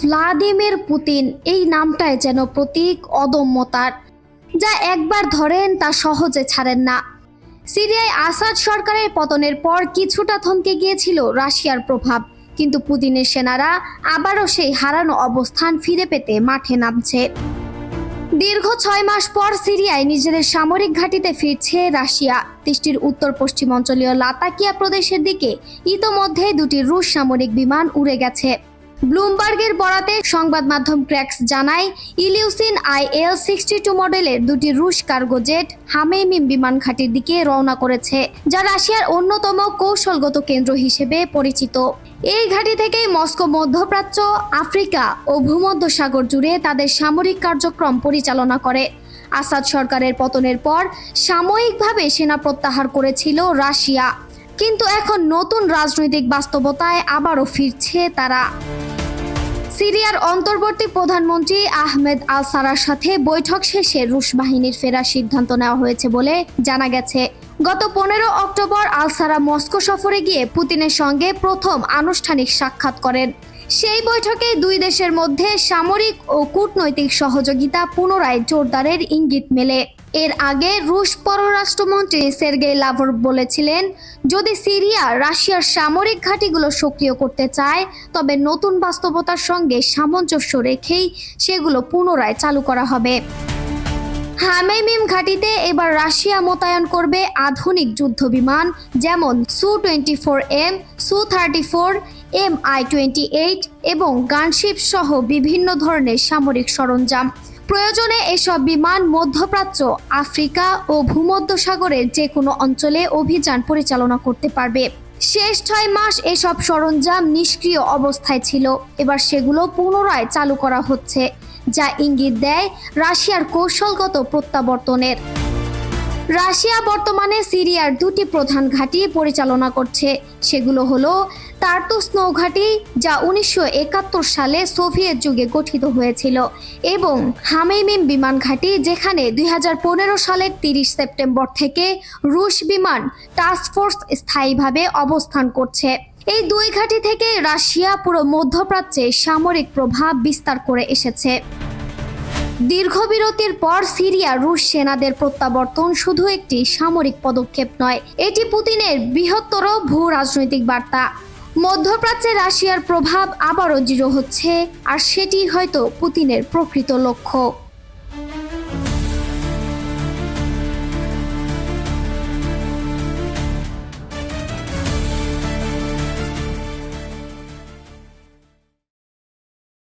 Vladimir Putin, এই নামটায় যেন প্রতীক অদম্যতার যা একবার ধরেন তা সহজে ছাড়েন না। সিরিয়ায় আসাদ সরকারের পতনের পর কিছুটা থমকে গিয়েছিল রাশিয়ার প্রভাব, কিন্তু পুতিনের সেনারা আবারও সেই হারানো অবস্থান ফিরে পেতে মাঠে নামছে। দীর্ঘ ছয় মাস পর সিরিয়ায় নিজেদের সামরিক ঘাঁটিতে ফিরছে রাশিয়া। দেশটির উত্তর পশ্চিম অঞ্চলীয় লাতাকিয়া প্রদেশের দিকে ইতোমধ্যে দুটি রুশ সামরিক বিমান উড়ে গেছে। ব্লুমবার্গের বরাতে সংবাদ মাধ্যম ক্র্যাক্স জানায়, Ilyushin I L sixty two মডেলের দুটি রুশ কার্গো জেট হামেমিম বিমান ঘাঁটির দিকে রওনা করেছে, যা রাশিয়ার অন্যতম কৌশলগত কেন্দ্র হিসেবে পরিচিত। এই ঘাঁটি থেকেই মস্কো মধ্যপ্রাচ্য, আফ্রিকা ও ভূমধ্যসাগর জুড়ে তাদের সামরিক কার্যক্রম পরিচালনা করে। আসাদ সরকারের পতনের পর সাময়িকভাবে সেনা প্রত্যাহার করেছিল রাশিয়া, কিন্তু এখন নতুন রাজনৈতিক বাস্তবতায় আবারও ফিরছে তারা। সিরিয়ার অন্তর্বর্তী প্রধানমন্ত্রী আহমেদ আল সারার সাথে বৈঠক শেষে রুশ বাহিনীর ফেরার সিদ্ধান্ত নেওয়া হয়েছে বলে জানা গেছে। গত পনেরো অক্টোবর আলসারা মস্কো সফরে গিয়ে পুতিনের সঙ্গে প্রথম আনুষ্ঠানিক সাক্ষাৎ করেন। সেই বৈঠকে দুই দেশের মধ্যে সামরিক ও কূটনৈতিক সহযোগিতা পুনরায় জোরদারের ইঙ্গিত মেলে। এর আগে রুশ পররাষ্ট্রমন্ত্রী সের্গেই লাভর বলেছিলেন, যদি সিরিয়া রাশিয়ার সামরিক ঘাঁটিগুলো সক্রিয় করতে চায়, তবে নতুন বাস্তবতার সঙ্গে সামঞ্জস্য রেখেই সেগুলো পুনরায় চালু করা হবে। হামেমিম ঘাঁটিতে এবার রাশিয়া মোতায়েন করবে আধুনিক যুদ্ধ বিমান যেমন Su twenty four M Su thirty four, M I twenty eight এবং গানশিপ সহ বিভিন্ন ধরনের সামরিক সরঞ্জাম। প্রয়োজনে এসব বিমান মধ্যপ্রাচ্য, আফ্রিকা ও ভূমধ্যসাগরের যে কোনো অঞ্চলে অভিযান পরিচালনা করতে পারবে। শেষ ছয় মাস এসব সরঞ্জাম নিষ্ক্রিয় অবস্থায় ছিল। এবার সেগুলো পুনরায় চালু করা হচ্ছে। যা ইঙ্গিত দেয় রাশিয়ার কৌশলগত প্রত্যাবর্তনের। রাশিয়া বর্তমানে সিরিয়ার দুটি প্রধান ঘাঁটি পরিচালনা করছে। সেগুলো হলো তার্তুস নৌঘাঁটি, যা উনিশশো একাত্তর সালে সোভিয়েত যুগে গঠিত হয়েছিল, এবং হামেমিম বিমান ঘাঁটি, যেখানে দুই হাজার পনেরো সালের তিরিশ সেপ্টেম্বর থেকে রুশ বিমান টাস্কফোর্স স্থায়ীভাবে অবস্থান করছে। এই দুই ঘাঁটি থেকে রাশিয়া পুরো মধ্যপ্রাচ্যে সামরিক প্রভাব বিস্তার করে এসেছে। দীর্ঘ বিরতির পর সিরিয়া রুশ সেনাদের প্রত্যাবর্তন শুধু একটি সামরিক পদক্ষেপ নয়, এটি পুতিনের বৃহত্তর ভূ রাজনৈতিক বার্তা। মধ্যপ্রাচ্যে রাশিয়ার প্রভাব আবারও দৃঢ় হচ্ছে, আর সেটি হয়তো পুতিনের প্রকৃত লক্ষ্য।